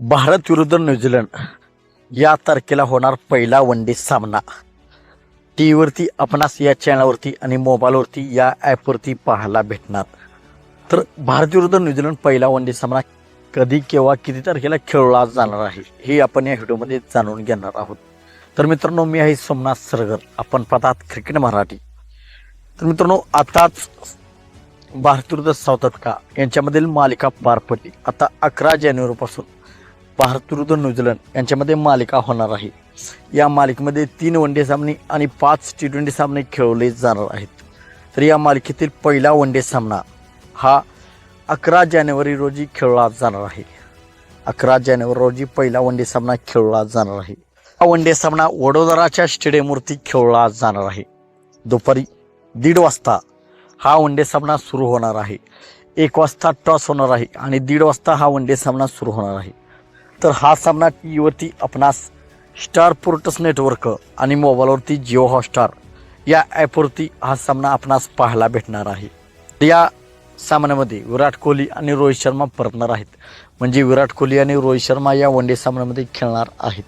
भारत विरुद्ध न्यूझीलंड या तारखेला होणार पहिला वन डे सामना. टी व्हीवरती आपणास या चॅनलवरती आणि मोबाईलवरती या ॲपवरती पाहायला भेटणार. तर भारत विरुद्ध न्यूझीलंड पहिला वन डे सामना कधी केव्हा किती तारखेला खेळला जाणार आहे हे आपण या व्हिडिओमध्ये जाणून घेणार आहोत. तर मित्रांनो मी आहे सोमनाथ सरगर. आपण पाहतात क्रिकेट मराठी. तर मित्रांनो आताच भारत विरुद्ध साऊथ आफ्रिका यांच्यामधील मालिका पार पडली. आता अकरा जानेवारीपासून भारत विरुद्ध न्यूझीलंड यांच्यामध्ये मालिका होणार आहे. या मालिकेमध्ये तीन वन डे सामने आणि पाच टी ट्वेंटी सामने खेळवले जाणार आहेत. तर या मालिकेतील पहिला वन डे सामना हा अकरा जानेवारी रोजी खेळला जाणार आहे. अकरा जानेवारी रोजी पहिला वन डे सामना खेळला जाणार आहे. हा वन डे सामना वडोदराच्या स्टेडियमवरती खेळला जाणार आहे. दुपारी दीड वाजता हा वन डे सामना सुरू होणार आहे. एक वाजता टॉस होणार आहे आणि दीड वाजता हा वन डे सामना सुरू होणार आहे. तर हा सामना टी व्हीवरती आपणास स्टार पोर्टस नेटवर्क आणि मोबाईलवरती जिओ हॉटस्टार या ॲपवरती हा सामना आपणास पाहायला भेटणार आहे. या सामन्यामध्ये विराट कोहली आणि रोहित शर्मा परतणार आहेत. म्हणजे विराट कोहली आणि रोहित शर्मा या वन डे सामन्यामध्ये खेळणार आहेत.